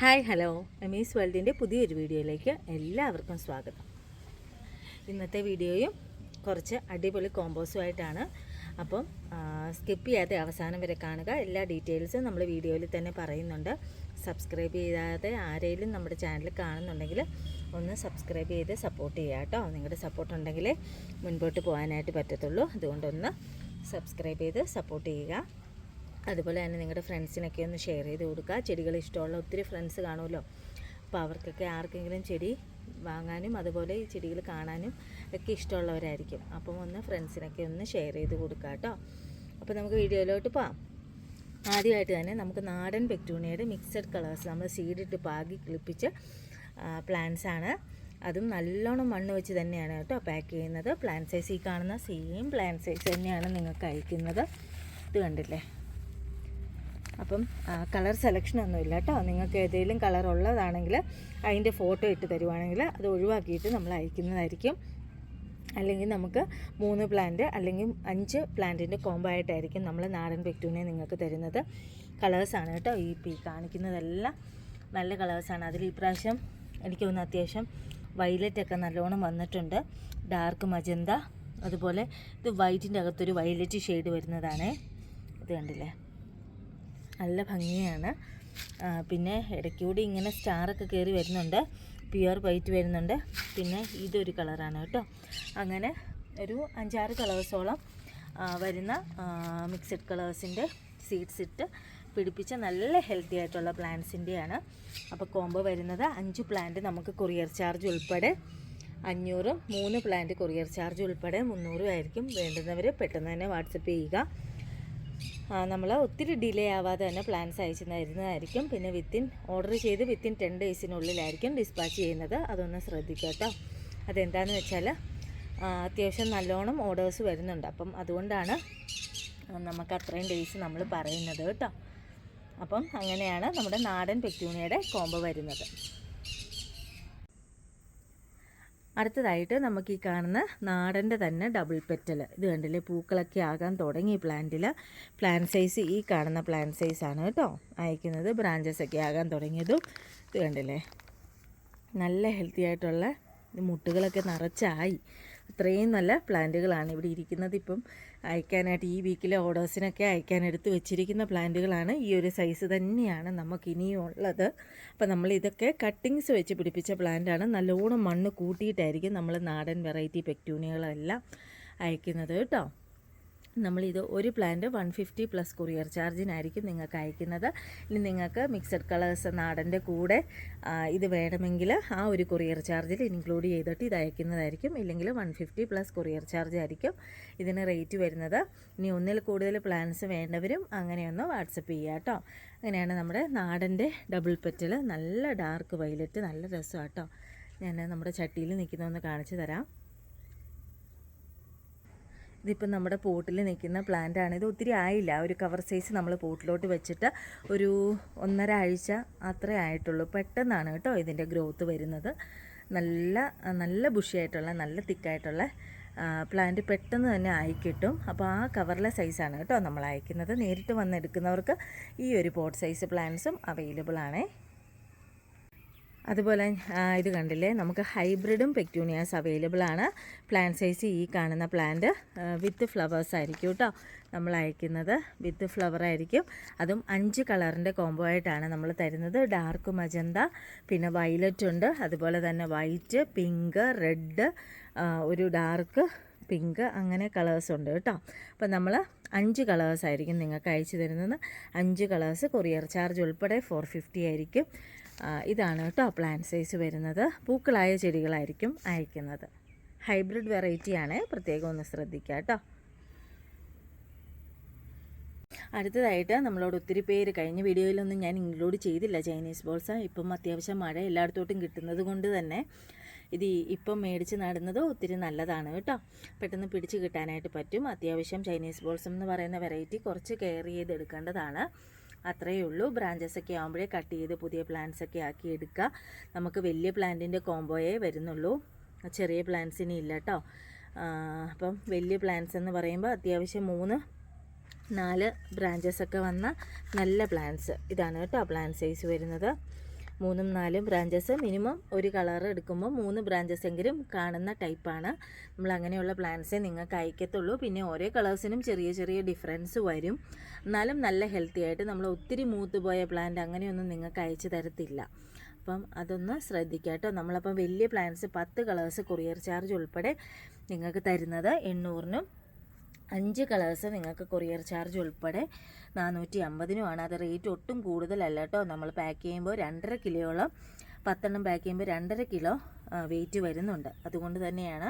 Hi hello. എമീസ് വേൾഡിന്റെ പുതിയൊരു വീഡിയോയിലേക്ക് എല്ലാവർക്കും സ്വാഗതം. ഇന്നത്തെ വീഡിയോയും കുറച്ച് അടിപൊളി കോമ്പോസുമായിട്ടാണ്. അപ്പം സ്കിപ്പ് ചെയ്യാതെ അവസാനം വരെ കാണുക. എല്ലാ ഡീറ്റെയിൽസും നമ്മൾ വീഡിയോയിൽ തന്നെ പറയുന്നുണ്ട്. സബ്സ്ക്രൈബ് ചെയ്യാതെ ആരെങ്കിലും നമ്മുടെ ചാനൽ കാണുന്നുണ്ടെങ്കിൽ ഒന്ന് സബ്സ്ക്രൈബ് ചെയ്ത് സപ്പോർട്ട് ചെയ്യുക കേട്ടോ. നിങ്ങളുടെ സപ്പോർട്ട് ഉണ്ടെങ്കിലേ മുൻപോട്ട് പോകാനായിട്ട് പറ്റത്തുള്ളൂ. അതുകൊണ്ടൊന്ന് സബ്സ്ക്രൈബ് ചെയ്ത് സപ്പോർട്ട് ചെയ്യുക. അതുപോലെ തന്നെ നിങ്ങളുടെ ഫ്രണ്ട്സിനൊക്കെ ഒന്ന് ഷെയർ ചെയ്ത് കൊടുക്കുക. ചെടികൾ ഇഷ്ടമുള്ള ഒത്തിരി ഫ്രണ്ട്സ് കാണുമല്ലോ. അപ്പോൾ അവർക്കൊക്കെ ആർക്കെങ്കിലും ചെടി വാങ്ങാനും അതുപോലെ ഈ ചെടികൾ കാണാനും ഒക്കെ ഇഷ്ടമുള്ളവരായിരിക്കും. അപ്പം ഒന്ന് ഫ്രണ്ട്സിനൊക്കെ ഒന്ന് ഷെയർ ചെയ്ത് കൊടുക്കുക കേട്ടോ. അപ്പോൾ നമുക്ക് വീഡിയോയിലോട്ട് പോകാം ആദ്യമായിട്ട് തന്നെ നമുക്ക് നാടൻ പെക്ടൂണിയയുടെ മിക്സഡ് കളേഴ്സ് നമ്മൾ സീഡിട്ട് പാകി കിളിപ്പിച്ച പ്ലാന്റ്സ് ആണ്. അതും നല്ലോണം മണ്ണ് വെച്ച് തന്നെയാണ് കേട്ടോ പാക്ക് ചെയ്യുന്നത്. പ്ലാന്റ് സൈസ് ഈ കാണുന്ന സെയിം പ്ലാന്റ് സൈസ് തന്നെയാണ് നിങ്ങൾക്ക് അയക്കുന്നത്. ഇത് കണ്ടില്ലേ? അപ്പം കളർ സെലക്ഷൻ ഒന്നുമില്ല കേട്ടോ നിങ്ങൾക്ക് ഏതെങ്കിലും കളർ ഉള്ളതാണെങ്കിൽ അതിന്റെ ഫോട്ടോ ഇട്ട് തരുവാണെങ്കിൽ അത് ഒഴിവാക്കിയിട്ട് നമ്മൾ അയക്കുന്നതായിരിക്കും. അല്ലെങ്കിൽ നമുക്ക് മൂന്ന് പ്ലാന്റ് അല്ലെങ്കിൽ അഞ്ച് പ്ലാന്റിന്റെ കോംബോ ആയിട്ടായിരിക്കും നമ്മൾ നാടൻ പെക്ടൂനെ നിങ്ങൾക്ക് തരുന്നത്. കളേഴ്സാണ് കേട്ടോ ഈ പി കാണിക്കുന്നതെല്ലാം നല്ല കളേഴ്സാണ് അതിൽ ഈ പ്രാവശ്യം എനിക്ക് തോന്നുന്നു അത്യാവശ്യം വയലറ്റ് ഒക്കെ നല്ലോണം വന്നിട്ടുണ്ട്. ഡാർക്ക് മജന്ത അതുപോലെ ഇത് വൈറ്റിന്റെ അകത്തൊരു വയലറ്റ് ഷെയ്ഡ് വരുന്നതാണേ. ഇത് കണ്ടില്ലേ? നല്ല ഭംഗിയാണ്. പിന്നെ ഇടയ്ക്കൂടി ഇങ്ങനെ സ്റ്റാറൊക്കെ കയറി വരുന്നുണ്ട്. പ്യുവർ വൈറ്റ് വരുന്നുണ്ട്. പിന്നെ ഇതൊരു കളറാണ് കേട്ടോ. അങ്ങനെ ഒരു അഞ്ചാറ് കളേഴ്സോളം വരുന്ന മിക്സഡ് കളേഴ്സിന്റെ സീഡ്സ് ഇട്ട് പിടിപ്പിച്ച നല്ല ഹെൽത്തി ആയിട്ടുള്ള പ്ലാന്റ്സിന്റെയാണ് അപ്പോൾ കോംബോ വരുന്നത് അഞ്ച് പ്ലാന്റ് നമുക്ക് കൊറിയർ ചാർജ് ഉൾപ്പെടെ. അഞ്ഞൂറും മൂന്ന് പ്ലാന്റ് കൊറിയർ ചാർജ് ഉൾപ്പെടെ മുന്നൂറും ആയിരിക്കും വേണ്ടുന്നവർ പെട്ടെന്ന് തന്നെ വാട്സപ്പ് ചെയ്യുക. നമ്മൾ ഒത്തിരി ഡിലേ ആവാതെ തന്നെ പ്ലാൻസ് അയച്ചു തരുന്നതായിരിക്കും പിന്നെ വിത്തിൻ ഓർഡർ ചെയ്ത് വിത്തിൻ ടെൻ ഡേയ്സിനുള്ളിലായിരിക്കും ഡിസ്പാച്ച് ചെയ്യുന്നത്. അതൊന്ന് ശ്രദ്ധിക്കുക കേട്ടോ അതെന്താണെന്ന് വെച്ചാൽ അത്യാവശ്യം നല്ലോണം ഓർഡേഴ്സ് വരുന്നുണ്ട്. അപ്പം അതുകൊണ്ടാണ് നമുക്ക് അത്രയും ഡേയ്സ് നമ്മൾ പറയുന്നത് കേട്ടോ അപ്പം അങ്ങനെയാണ് നമ്മുടെ നാടൻ പെറ്റൂണിയുടെ കോംബോ വരുന്നത്. അടുത്തതായിട്ട് നമുക്ക് ഈ കാണുന്ന നാടന്റെ തന്നെ ഡബിൾ പെറ്റൽ ഇത് കണ്ടില്ലേ? പൂക്കളൊക്കെ ആകാൻ തുടങ്ങി പ്ലാന്റിൽ പ്ലാൻ സൈസ് ഈ കാണുന്ന പ്ലാൻ സൈസാണ് കേട്ടോ. അയക്കുന്നത് ബ്രാഞ്ചസ് ഒക്കെ ആകാൻ തുടങ്ങിയതും. ഇത് കണ്ടില്ലേ? നല്ല ഹെൽത്തി ആയിട്ടുള്ള മുട്ടുകളൊക്കെ നിറച്ചായി. അത്രയും നല്ല പ്ലാന്റുകളാണ് ഇവിടെ ഇരിക്കുന്നത് ഇപ്പം. അയക്കാനായിട്ട് ഈ വീക്കിലെ ഓർഡേഴ്സിനൊക്കെ അയക്കാൻ എടുത്ത് വെച്ചിരിക്കുന്ന പ്ലാന്റുകളാണ്. ഈ ഒരു സൈസ് തന്നെയാണ് നമുക്ക് ഇനിയും ഉള്ളത്. അപ്പോൾ നമ്മൾ ഇതൊക്കെ കട്ടിങ്സ് വെച്ച് പിടിപ്പിച്ച പ്ലാന്റാണ് നല്ലോണം മണ്ണ് കൂട്ടിയിട്ടായിരിക്കും നമ്മൾ നാടൻ വെറൈറ്റി പെക്ടൂണിയകളെല്ലാം അയക്കുന്നത് കേട്ടോ. നമ്മളിത് ഒരു plant one fifty plus courier ചാർജിനായിരിക്കും നിങ്ങൾക്ക് അയക്കുന്നത്. ഇനി നിങ്ങൾക്ക് മിക്സഡ് കളേഴ്സ് നാടന്റെ കൂടെ ഇത് വേണമെങ്കിൽ ആ ഒരു കൊറിയർ ചാർജിൽ ഇൻക്ലൂഡ് ചെയ്തിട്ട് ഇത് അയക്കുന്നതായിരിക്കും. ഇല്ലെങ്കിൽ one fifty plus courier charge ആയിരിക്കും ഇതിന് റേറ്റ് വരുന്നത്. ഇനി ഒന്നിൽ കൂടുതൽ പ്ലാൻസ് വേണ്ടവരും അങ്ങനെയൊന്ന് വാട്സപ്പ് ചെയ്യുക കേട്ടോ. അങ്ങനെയാണ് നമ്മുടെ നാടന്റെ ഡബിൾ പെറ്റൽ നല്ല ഡാർക്ക് വൈലറ്റ് നല്ല രസമാണ് കേട്ടോ. ഞാൻ നമ്മുടെ ചട്ടിയിൽ നിൽക്കുന്നതൊന്ന് കാണിച്ചു തരാം. ഇതിപ്പം നമ്മുടെ പോട്ടിൽ നിൽക്കുന്ന പ്ലാന്റ് ആണ്. ഇത് ഒത്തിരി ആയില്ല. ഒരു കവർ സൈസ് നമ്മൾ പോട്ടിലോട്ട് വെച്ചിട്ട് ഒരു ഒന്നര ആഴ്ച അത്രേ ആയിട്ടുള്ളൂ. പെട്ടെന്നാണ് കേട്ടോ ഇതിന്റെ ഗ്രോത്ത് വരുന്നത്. നല്ല നല്ല ബുഷിയായിട്ടുള്ള നല്ല തിക്കായിട്ടുള്ള പ്ലാന്റ് പെട്ടെന്ന് തന്നെ ആയി കിട്ടും. അപ്പോൾ ആ കവറിലെ സൈസാണ് കേട്ടോ നമ്മൾ അയക്കുന്നത്. നേരിട്ട് വന്നെടുക്കുന്നവർക്ക് ഈ ഒരു പോട്ട് സൈസ് പ്ലാന്റ്സും അവൈലബിൾ ആണേ. അതുപോലെ ഇത് കണ്ടില്ലേ? നമുക്ക് ഹൈബ്രിഡും പെക്യൂണിയാസ് അവൈലബിൾ ആണ്. പ്ലാൻ സൈസ് ഈ കാണുന്ന പ്ലാന്റ് വിത്ത് ഫ്ലവേഴ്സ് ആയിരിക്കും കേട്ടോ നമ്മൾ അയക്കുന്നത്. വിത്ത് ഫ്ലവർ ആയിരിക്കും. അതും അഞ്ച് കളറിന്റെ കോംബോ ആയിട്ടാണ് നമ്മൾ തരുന്നത്. ഡാർക്ക് മജന്ത പിന്നെ വയലറ്റ് ഉണ്ട്. അതുപോലെ തന്നെ വൈറ്റ് പിങ്ക് റെഡ് ഒരു ഡാർക്ക് പിങ്ക് അങ്ങനെ കളേഴ്സ് ഉണ്ട് കേട്ടോ അപ്പം നമ്മൾ അഞ്ച് കളേഴ്സ് ആയിരിക്കും നിങ്ങൾക്ക് അയച്ചു തരുന്നത്. അഞ്ച് കളേഴ്സ് കൊറിയർ ചാർജ് ഉൾപ്പെടെ ഫോർ ഫിഫ്റ്റി ആയിരിക്കും. ഇതാണ് കേട്ടോ പ്ലാൻ സൈസ് വരുന്നത്. പൂക്കളായ ചെടികളായിരിക്കും അയക്കുന്നത്. ഹൈബ്രിഡ് വെറൈറ്റിയാണ് പ്രത്യേകം ഒന്ന് ശ്രദ്ധിക്കുക കേട്ടോ. അടുത്തതായിട്ട് നമ്മളോട് ഒത്തിരി പേര് കഴിഞ്ഞ വീഡിയോയിലൊന്നും ഞാൻ ഇൻക്ലൂഡ് ചെയ്തില്ല ചൈനീസ് ബോൾസ് ഇപ്പം അത്യാവശ്യം മഴ എല്ലായിടത്തോട്ടും കിട്ടുന്നത് കൊണ്ട് തന്നെ ഇത് ഇപ്പം മേടിച്ച് നടുന്നത് ഒത്തിരി നല്ലതാണ് കേട്ടോ. പെട്ടെന്ന് പിടിച്ച് കിട്ടാനായിട്ട് പറ്റും. അത്യാവശ്യം ചൈനീസ് ബോൾസം എന്ന് പറയുന്ന വെറൈറ്റി കുറച്ച് കെയർ ചെയ്ത് എടുക്കേണ്ടതാണ് അത്രയേ ഉള്ളൂ. ബ്രാഞ്ചസ് ഒക്കെ ആകുമ്പോഴേ കട്ട് ചെയ്ത് പുതിയ പ്ലാന്റ്സ് ഒക്കെ ആക്കി എടുക്കുക നമുക്ക് വലിയ പ്ലാന്റിന്റെ കോംബോയേ വരുന്നുള്ളൂ. ചെറിയ പ്ലാന്റ്സിന് ഇല്ല കേട്ടോ അപ്പം വലിയ പ്ലാന്റ്സ് എന്ന് പറയുമ്പോൾ അത്യാവശ്യം മൂന്ന് നാല് ബ്രാഞ്ചസ് ഒക്കെ വന്ന നല്ല പ്ലാന്റ്സ് ഇതാണ് കേട്ടോ പ്ലാന്റ് സൈസ് വരുന്നത്. മൂന്നും നാലും ബ്രാഞ്ചസ് മിനിമം ഒരു കളർ എടുക്കുമ്പോൾ മൂന്ന് ബ്രാഞ്ചസ് എങ്കിലും കാണുന്ന ടൈപ്പാണ് നമ്മൾ അങ്ങനെയുള്ള പ്ലാന്റ്സേ നിങ്ങൾക്ക് അയക്കത്തുള്ളൂ. പിന്നെ ഓരോ കളേഴ്സിനും ചെറിയ ചെറിയ ഡിഫറൻസ് വരും. എന്നാലും നല്ല ഹെൽത്തി ആയിട്ട് നമ്മൾ ഒത്തിരി മൂത്ത് പോയ പ്ലാന്റ് അങ്ങനെയൊന്നും നിങ്ങൾക്ക് അയച്ചു തരത്തില്ല. അപ്പം അതൊന്ന് ശ്രദ്ധിക്കുക കേട്ടോ. നമ്മളപ്പം വലിയ പ്ലാന്റ്സ് പത്ത് കളേഴ്സ് കൊറിയർ ചാർജ് ഉൾപ്പെടെ നിങ്ങൾക്ക് തരുന്നത് എണ്ണൂറിനും അഞ്ച് കളേഴ്സ് നിങ്ങൾക്ക് കൊറിയർ ചാർജ് ഉൾപ്പെടെ നാനൂറ്റി അമ്പതിനുമാണ് അത് റേറ്റ് ഒട്ടും കൂടുതലല്ല കേട്ടോ നമ്മൾ പാക്ക് ചെയ്യുമ്പോൾ രണ്ടര കിലോയോളം പത്തെണ്ണം പാക്ക് ചെയ്യുമ്പോൾ രണ്ടര കിലോ വെയിറ്റ് വരുന്നുണ്ട്. അതുകൊണ്ട് തന്നെയാണ്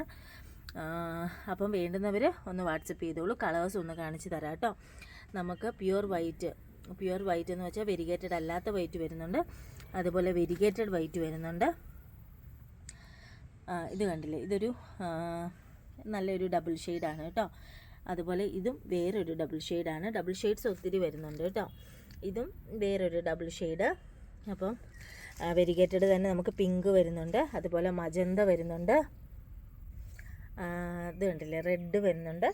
അപ്പം വേണ്ടുന്നവർ ഒന്ന് വാട്സപ്പ് ചെയ്തോളൂ. കളേഴ്സ് ഒന്ന് കാണിച്ച് തരാം കേട്ടോ നമുക്ക് പ്യുവർ വൈറ്റ് പ്യുവർ വൈറ്റ് എന്ന് വെച്ചാൽ വെരിഗേറ്റഡ് അല്ലാത്ത വൈറ്റ് വരുന്നുണ്ട്. അതുപോലെ വെരിഗേറ്റഡ് വൈറ്റ് വരുന്നുണ്ട്. ഇത് കണ്ടില്ലേ? ഇതൊരു നല്ലൊരു ഡബിൾ ഷെയ്ഡാണ് കേട്ടോ അതുപോലെ ഇതും വേറൊരു ഡബിൾ ഷെയ്ഡാണ് ഡബിൾ ഷെയ്ഡ്സ് ഒത്തിരി വരുന്നുണ്ട് കേട്ടോ. ഇതും വേറൊരു ഡബിൾ ഷെയ്ഡ് അപ്പം വെരിഗേറ്റഡ് തന്നെ നമുക്ക് പിങ്ക് വരുന്നുണ്ട്. അതുപോലെ മജന്ത വരുന്നുണ്ട്. ഇത് കണ്ടില്ലേ? റെഡ് വരുന്നുണ്ട്.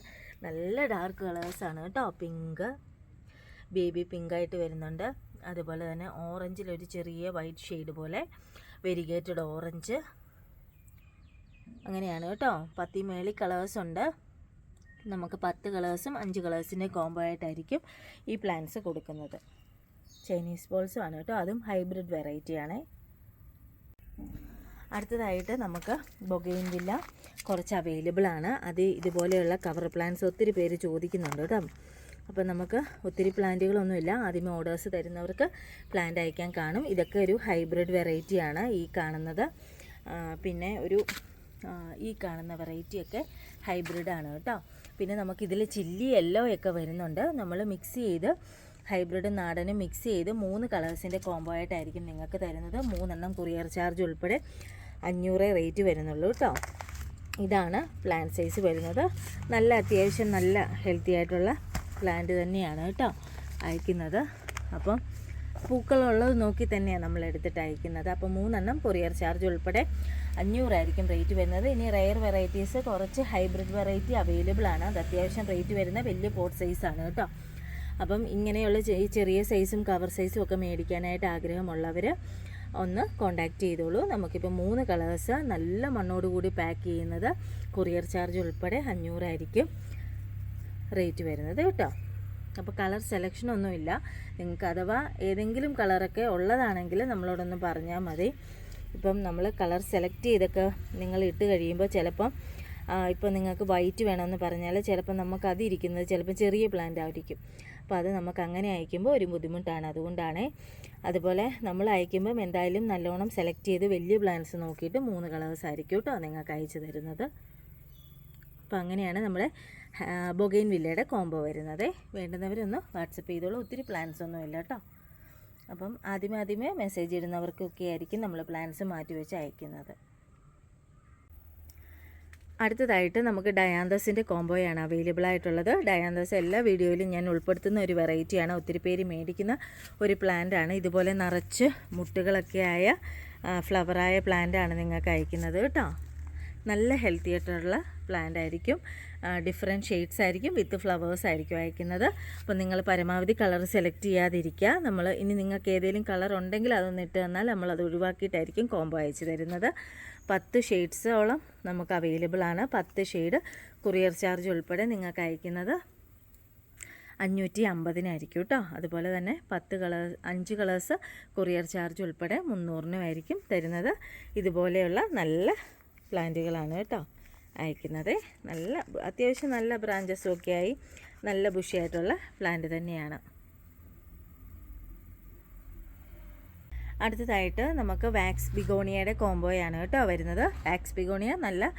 നല്ല ഡാർക്ക് കളേഴ്സാണ് കേട്ടോ. പിങ്ക് ബേബി പിങ്കായിട്ട് വരുന്നുണ്ട്. അതുപോലെ തന്നെ ഓറഞ്ചിലൊരു ചെറിയ വൈറ്റ് ഷെയ്ഡ് പോലെ വെരിഗേറ്റഡ് ഓറഞ്ച് അങ്ങനെയാണ് കേട്ടോ. പത്തി മേളി കളേഴ്സ് ഉണ്ട്. നമുക്ക് പത്ത് കളേഴ്സും അഞ്ച് കളേഴ്സിന്റെ കോംബോ ആയിട്ടായിരിക്കും ഈ പ്ലാന്റ്സ് കൊടുക്കുന്നത്. ചൈനീസ് ബോൾസും ആണ് കേട്ടോ. അതും ഹൈബ്രിഡ് വെറൈറ്റിയാണ് അടുത്തതായിട്ട് നമുക്ക് ബൊഗെയിൻ വില്ല കുറച്ച് അവൈലബിൾ ആണ്. അത് ഇതുപോലെയുള്ള കവർ പ്ലാന്റ്സ് ഒത്തിരി പേര് ചോദിക്കുന്നുണ്ട് കേട്ടോ. അപ്പോൾ നമുക്ക് ഒത്തിരി പ്ലാന്റുകളൊന്നുമില്ല. ആദ്യമേ ഓർഡേഴ്സ് തരുന്നവർക്ക് പ്ലാന്റ് അയക്കാൻ കാണും. ഇതൊക്കെ ഒരു ഹൈബ്രിഡ് വെറൈറ്റിയാണ് ഈ കാണുന്നത്. പിന്നെ ഒരു ഈ കാണുന്ന വെറൈറ്റിയൊക്കെ ഹൈബ്രിഡാണ് കേട്ടോ. പിന്നെ നമുക്കിതിൽ ചില്ലി യെല്ലോ ഒക്കെ വരുന്നുണ്ട്. നമ്മൾ മിക്സ് ചെയ്ത് ഹൈബ്രിഡും നാടനും മിക്സ് ചെയ്ത് മൂന്ന് കളേഴ്സിന്റെ കോംബോ ആയിട്ടായിരിക്കും നിങ്ങൾക്ക് തരുന്നത്. മൂന്നെണ്ണം കൊറിയർ ചാർജ് ഉൾപ്പെടെ അഞ്ഞൂറ് റേറ്റ് വരുന്നുള്ളൂ കേട്ടോ ഇതാണ് പ്ലാന്റ് സൈസ് വരുന്നത്. നല്ല അത്യാവശ്യം നല്ല ഹെൽത്തി ആയിട്ടുള്ള പ്ലാന്റ് തന്നെയാണ് കേട്ടോ അയക്കുന്നത്. അപ്പം പൂക്കളുള്ളത് നോക്കി തന്നെയാണ് നമ്മൾ എടുത്തിട്ട് അയക്കുന്നത്. അപ്പോൾ മൂന്നെണ്ണം കൊറിയർ ചാർജ് ഉൾപ്പെടെ അഞ്ഞൂറായിരിക്കും റേറ്റ് വരുന്നത്. ഇനി റെയർ വെറൈറ്റീസ് കുറച്ച് ഹൈബ്രിഡ് വെറൈറ്റി അവൈലബിൾ ആണ്. അത് അത്യാവശ്യം റേറ്റ് വരുന്ന വലിയ പോട്ട് സൈസാണ് കേട്ടോ. അപ്പം ഇങ്ങനെയുള്ള ചെറിയ സൈസും കവർ സൈസും ഒക്കെ മേടിക്കാനായിട്ട് ആഗ്രഹമുള്ളവർ ഒന്ന് കോണ്ടാക്റ്റ് ചെയ്തോളൂ. നമുക്കിപ്പോൾ മൂന്ന് കളേഴ്സ് നല്ല മണ്ണോടുകൂടി പാക്ക് ചെയ്യുന്നത് കൊറിയർ ചാർജ് ഉൾപ്പെടെ അഞ്ഞൂറായിരിക്കും റേറ്റ് വരുന്നത് കേട്ടോ. അപ്പോൾ കളർ സെലക്ഷൻ ഒന്നുമില്ല. നിങ്ങൾക്ക് അഥവാ ഏതെങ്കിലും കളറൊക്കെ ഉള്ളതാണെങ്കിൽ നമ്മളോടൊന്ന് പറഞ്ഞാൽ മതി. ഇപ്പം നമ്മൾ കളർ സെലക്ട് ചെയ്തൊക്കെ നിങ്ങൾ ഇട്ട് കഴിയുമ്പോൾ ചിലപ്പം ഇപ്പോൾ നിങ്ങൾക്ക് വൈറ്റ് വേണമെന്ന് പറഞ്ഞാൽ ചിലപ്പോൾ നമുക്ക് അതിരിക്കുന്നത് ചിലപ്പോൾ ചെറിയ പ്ലാന്റ് ആയിരിക്കും. അപ്പോൾ അത് നമുക്ക് അങ്ങനെ അയക്കുമ്പോൾ ഒരു ബുദ്ധിമുട്ടാണ്. അതുകൊണ്ടാണ് അതുപോലെ നമ്മൾ അയക്കുമ്പം എന്തായാലും നല്ലോണം സെലക്ട് ചെയ്ത് വലിയ പ്ലാന്റ്സ് നോക്കിയിട്ട് മൂന്ന് കളേഴ്സ് ആയിരിക്കും കേട്ടോ നിങ്ങൾക്ക് അയച്ചു തരുന്നത്. അപ്പോൾ അങ്ങനെയാണ് നമ്മുടെ ബൊഗൈൻ വില്ലയുടെ കോംബോ വരുന്നത്. വേണ്ടുന്നവരൊന്ന് വാട്സപ്പ് ചെയ്തോളൂ. ഒത്തിരി പ്ലാൻസ് ഒന്നുമില്ല കേട്ടോ അപ്പം ആദ്യമേ ആദ്യമേ മെസ്സേജ് ഇടുന്നവർക്കൊക്കെ ആയിരിക്കും നമ്മൾ പ്ലാൻസ് മാറ്റി വെച്ച് അയക്കുന്നത്. അടുത്തതായിട്ട് നമുക്ക് ഡയാന്തസിന്റെ കോംബോയാണ് അവൈലബിൾ ആയിട്ടുള്ളത്. ഡയാന്തസ് എല്ലാ വീഡിയോയിലും ഞാൻ ഉൾപ്പെടുത്തുന്ന ഒരു വെറൈറ്റിയാണ് ഒത്തിരി പേര് മേടിക്കുന്ന ഒരു പ്ലാന്റ് ആണ്. ഇതുപോലെ നിറച്ച് മുട്ടുകളൊക്കെ ആയ ഫ്ലവറായ ആണ് നിങ്ങൾക്ക് അയക്കുന്നത് കേട്ടോ. നല്ല ഹെൽത്തി ആയിട്ടുള്ള പ്ലാന്റ് ആയിരിക്കും. ഡിഫറെന്റ് ഷെയ്ഡ്സ് ആയിരിക്കും. വിത്ത് ഫ്ലവേഴ്സ് ആയിരിക്കും അയക്കുന്നത്. അപ്പോൾ നിങ്ങൾ പരമാവധി കളർ സെലക്ട് ചെയ്യാതിരിക്കുക. നമ്മൾ ഇനി നിങ്ങൾക്ക് ഏതെങ്കിലും കളർ ഉണ്ടെങ്കിൽ അതൊന്ന് ഇട്ട് തന്നാൽ നമ്മൾ അത് ഒഴിവാക്കിയിട്ടായിരിക്കും കോംബോ അയച്ചു തരുന്നത്. പത്ത് ഷെയ്ഡ്സോളം നമുക്ക് അവൈലബിൾ ആണ്. പത്ത് ഷെയ്ഡ് കൊറിയർ ചാർജ് ഉൾപ്പെടെ നിങ്ങൾക്ക് അയക്കുന്നത്. അഞ്ഞൂറ്റി അമ്പതിനായിരിക്കും കേട്ടോ. അതുപോലെ തന്നെ പത്ത് കളർ അഞ്ച് കളേഴ്സ് കൊറിയർ ചാർജ് ഉൾപ്പെടെ മുന്നൂറിനുമായിരിക്കും തരുന്നത്. ഇതുപോലെയുള്ള നല്ല പ്ലാന്റുകളാണ് കേട്ടോ അയക്കുന്നത്. നല്ല അത്യാവശ്യം നല്ല ബ്രാഞ്ചസും ഒക്കെ ആയി നല്ല ബുഷിയായിട്ടുള്ള പ്ലാന്റ് തന്നെയാണ്. അടുത്തതായിട്ട് നമുക്ക് വാക്സ് ബിഗോണിയയുടെ കോംബോയാണ് കേട്ടോ വരുന്നത്. വാക്സ് ബിഗോണിയ നല്ല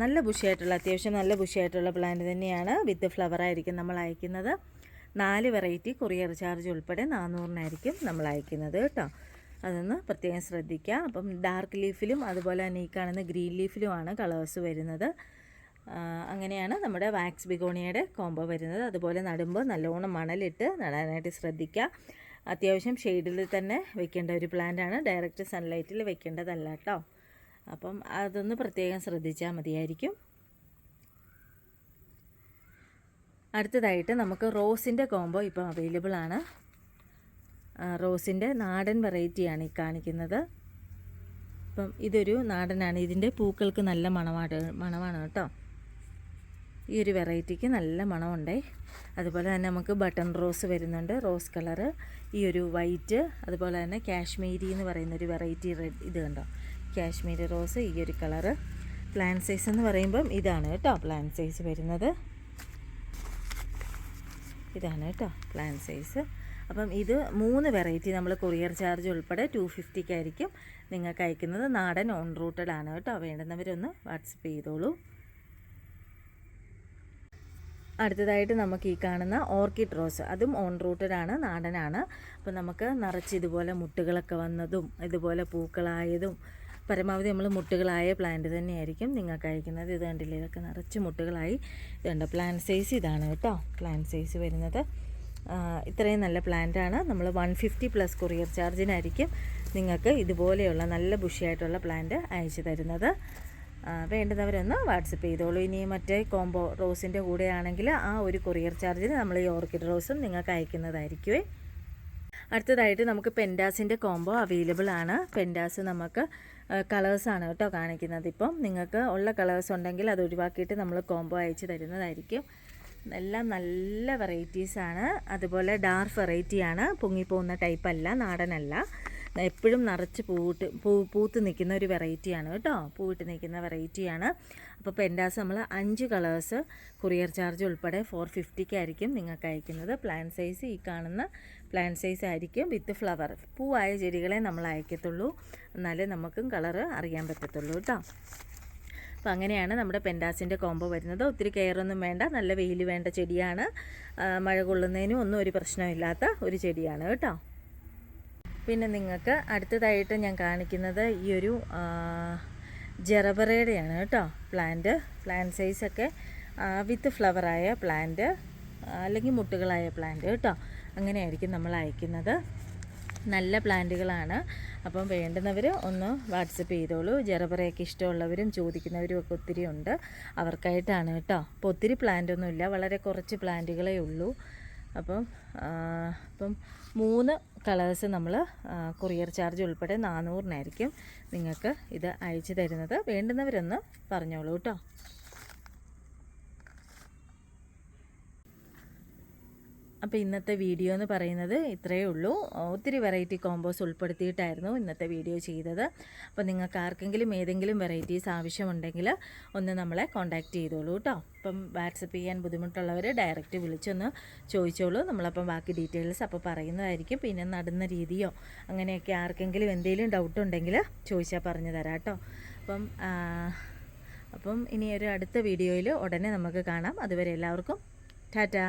നല്ല ബുഷിയായിട്ടുള്ള അത്യാവശ്യം നല്ല ബുഷിയായിട്ടുള്ള പ്ലാന്റ് തന്നെയാണ്. വിത്ത് ഫ്ലവർ ആയിരിക്കും നമ്മൾ അയക്കുന്നത്. നാല് വെറൈറ്റി കൊറിയർ ചാർജ് ഉൾപ്പെടെ നാനൂറിനായിരിക്കും നമ്മൾ അയക്കുന്നത് കേട്ടോ. അതൊന്ന് പ്രത്യേകം ശ്രദ്ധിക്കുക. അപ്പം ഡാർക്ക് ലീഫിലും അതുപോലെ തന്നെ ഈ കാണുന്ന ഗ്രീൻ ലീഫിലുമാണ് കളേഴ്സ് വരുന്നത്. അങ്ങനെയാണ് നമ്മുടെ വാക്സ് ബിഗോണിയയുടെ കോംബോ വരുന്നത്. അതുപോലെ നടുമ്പോൾ നല്ലോണം മണലിട്ട് നടാനായിട്ട് ശ്രദ്ധിക്കുക. അത്യാവശ്യം ഷെയ്ഡിൽ തന്നെ വെക്കേണ്ട ഒരു പ്ലാന്റാണ് ഡയറക്റ്റ് സൺലൈറ്റിൽ വെക്കേണ്ടതല്ല കേട്ടോ അപ്പം അതൊന്ന് പ്രത്യേകം ശ്രദ്ധിച്ചാൽ മതിയായിരിക്കും. അടുത്തതായിട്ട് നമുക്ക് റോസിന്റെ കോംബോ ഇപ്പം അവൈലബിൾ ആണ്. റോസിന്റെ നാടൻ വെറൈറ്റിയാണ് ഈ കാണിക്കുന്നത്. അപ്പം ഇതൊരു നാടനാണ്. ഇതിന്റെ പൂക്കൾക്ക് നല്ല മണമാണ് മണമാണ് കേട്ടോ. ഈ ഒരു വെറൈറ്റിക്ക് നല്ല മണമുണ്ടേ. അതുപോലെ തന്നെ നമുക്ക് ബട്ടൺ റോസ് വരുന്നുണ്ട് റോസ് കളറ്. ഈ ഒരു വൈറ്റ് അതുപോലെ തന്നെ കാശ്മീരി എന്ന് പറയുന്ന ഒരു വെറൈറ്റി റെഡ് ഇത് കണ്ടോ? കാശ്മീരി റോസ് ഈ ഒരു കളറ്. പ്ലാൻ സൈസ് എന്ന് പറയുമ്പം ഇതാണ് കേട്ടോ പ്ലാൻ സൈസ് വരുന്നത്. ഇതാണ് കേട്ടോ പ്ലാൻ സൈസ് അപ്പം ഇത് മൂന്ന് വെറൈറ്റി നമ്മൾ കൊറിയർ ചാർജ് ഉൾപ്പെടെ ടു ഫിഫ്റ്റിക്കായിരിക്കും നിങ്ങൾക്ക് അയക്കുന്നത്. നാടൻ ഓൺ റൂട്ടഡ് ആണ് കേട്ടോ. വേണ്ടുന്നവരൊന്ന് വാട്സപ്പ് ചെയ്തോളൂ. അടുത്തതായിട്ട് നമുക്ക് ഈ കാണുന്ന ഓർക്കിഡ് റോസ് അതും ഓൺ റൂട്ടഡ് ആണ് നാടനാണ് അപ്പോൾ നമുക്ക് നിറച്ച് ഇതുപോലെ മുട്ടുകളൊക്കെ വന്നതും ഇതുപോലെ പൂക്കളായതും പരമാവധി നമ്മൾ മുട്ടുകളായ പ്ലാന്റ് തന്നെയായിരിക്കും നിങ്ങൾക്ക് അയക്കുന്നത്. ഇത് കണ്ടില്ലേ? ഇതൊക്കെ നിറച്ച് മുട്ടുകളായി. ഇതുണ്ട് പ്ലാന്റ് സൈസ് ഇതാണ് കേട്ടോ. പ്ലാന്റ് സൈസ് വരുന്നത്. ഇത്രയും നല്ല പ്ലാന്റാണ്. നമ്മൾ വൺ ഫിഫ്റ്റി പ്ലസ് കൊറിയർ ചാർജിനായിരിക്കും നിങ്ങൾക്ക് ഇതുപോലെയുള്ള നല്ല ബുഷിയായിട്ടുള്ള പ്ലാന്റ് അയച്ചു തരുന്നത്. വേണ്ടുന്നവരൊന്ന് വാട്സപ്പ് ചെയ്തോളൂ. ഇനി മറ്റേ കോംബോ റോസിന്റെ കൂടെയാണെങ്കിൽ ആ ഒരു കൊറിയർ ചാർജിന് നമ്മൾ ഈ ഓർക്കിഡ് റോസും നിങ്ങൾക്ക് അയക്കുന്നതായിരിക്കുമേ അടുത്തതായിട്ട് നമുക്ക് പെൻഡാസിന്റെ കോംബോ അവൈലബിൾ ആണ്. പെൻഡാസ് നമുക്ക് കളേഴ്സാണ് കേട്ടോ കാണിക്കുന്നത് ഇപ്പം. നിങ്ങൾക്ക് ഉള്ള കളേഴ്സ് ഉണ്ടെങ്കിൽ അത് ഒഴിവാക്കിയിട്ട് നമ്മൾ കോംബോ അയച്ച് തരുന്നതായിരിക്കും. എല്ലാം നല്ല വെറൈറ്റീസാണ് അതുപോലെ ഡാർക്ക് വെറൈറ്റിയാണ് പൊങ്ങിപ്പോകുന്ന ടൈപ്പ് അല്ല നാടനല്ല. എപ്പോഴും നിറച്ച് പൂട്ട് പൂ പൂത്ത് നിൽക്കുന്ന ഒരു വെറൈറ്റിയാണ് കേട്ടോ. പൂവിട്ട് നിൽക്കുന്ന വെറൈറ്റിയാണ് അപ്പോൾ പെൻഡാസ് നമ്മൾ അഞ്ച് കളേഴ്സ് കൊറിയർ ചാർജ് ഉൾപ്പെടെ ഫോർ ഫിഫ്റ്റിക്കായിരിക്കും നിങ്ങൾക്ക് അയക്കുന്നത്. പ്ലാൻ സൈസ് ഈ കാണുന്ന പ്ലാൻ സൈസ് ആയിരിക്കും വിത്ത് ഫ്ലവർ പൂവായ ചെടികളെ നമ്മൾ അയക്കത്തുള്ളൂ. എന്നാലേ നമുക്കും കളറ് അറിയാൻ പറ്റത്തുള്ളൂ കേട്ടോ. അപ്പോൾ അങ്ങനെയാണ് നമ്മുടെ പെൻഡാസിന്റെ കോംബോ വരുന്നത്. ഒത്തിരി കെയറൊന്നും വേണ്ട. നല്ല വെയിൽ വേണ്ട ചെടിയാണ്. മഴ കൊള്ളുന്നതിനും ഒന്നും ഒരു പ്രശ്നമില്ലാത്ത ഒരു ചെടിയാണ് കേട്ടോ. പിന്നെ നിങ്ങൾക്ക് അടുത്തതായിട്ട് ഞാൻ കാണിക്കുന്നത് ഈ ഒരു ജെറബറയുടെയാണ് കേട്ടോ. പ്ലാന്റ് പ്ലാന്റ് സൈസൊക്കെ വിത്ത് ഫ്ലവറായ പ്ലാന്റ് അല്ലെങ്കിൽ മുട്ടുകളായ പ്ലാന്റ് കേട്ടോ. അങ്ങനെയായിരിക്കും നമ്മൾ അയക്കുന്നത്. നല്ല പ്ലാന്റുകളാണ്. അപ്പം വേണ്ടുന്നവർ ഒന്ന് വാട്സപ്പ് ചെയ്തോളൂ. ജെറബറയൊക്കെ ഇഷ്ടമുള്ളവരും ചോദിക്കുന്നവരും ഒക്കെ ഒത്തിരി ഉണ്ട്. അവർക്കായിട്ടാണ് കേട്ടോ. അപ്പോൾ ഒത്തിരി പ്ലാന്റ് ഒന്നുമില്ല വളരെ കുറച്ച് പ്ലാന്റുകളേ ഉള്ളൂ. അപ്പം അപ്പം മൂന്ന് കളേഴ്സ് നമ്മൾ കൊറിയർ ചാർജ് ഉൾപ്പെടെ നാനൂറിനായിരിക്കും നിങ്ങൾക്ക് ഇത് അയച്ചു തരുന്നത്. വേണ്ടുന്നവരൊന്ന് പറഞ്ഞോളൂ കേട്ടോ. അപ്പോൾ ഇന്നത്തെ വീഡിയോ എന്ന് പറയുന്നത് ഇത്രയേ ഉള്ളൂ. ഒത്തിരി വെറൈറ്റി കോമ്പോസ് ഉൾപ്പെടുത്തിയിട്ടായിരുന്നു ഇന്നത്തെ വീഡിയോ ചെയ്തത്. അപ്പോൾ നിങ്ങൾക്ക് ആർക്കെങ്കിലും ഏതെങ്കിലും വെറൈറ്റീസ് ആവശ്യമുണ്ടെങ്കിൽ ഒന്ന് നമ്മളെ കോൺടാക്റ്റ് ചെയ്തോളൂ കേട്ടോ അപ്പം വാട്സപ്പ് ചെയ്യാൻ ബുദ്ധിമുട്ടുള്ളവർ ഡയറക്റ്റ് വിളിച്ചൊന്ന് ചോദിച്ചോളൂ. നമ്മളപ്പം ബാക്കി ഡീറ്റെയിൽസ് അപ്പോൾ പറയുന്നതായിരിക്കും. പിന്നെ നടുന്ന രീതിയോ അങ്ങനെയൊക്കെ ആർക്കെങ്കിലും എന്തെങ്കിലും ഡൗട്ട് ഉണ്ടെങ്കിൽ ചോദിച്ചാൽ പറഞ്ഞു തരാം കേട്ടോ അപ്പം അപ്പം ഇനി ഒരു അടുത്ത വീഡിയോയിൽ ഉടനെ നമുക്ക് കാണാം. അതുവരെ എല്ലാവർക്കും ടാറ്റാ.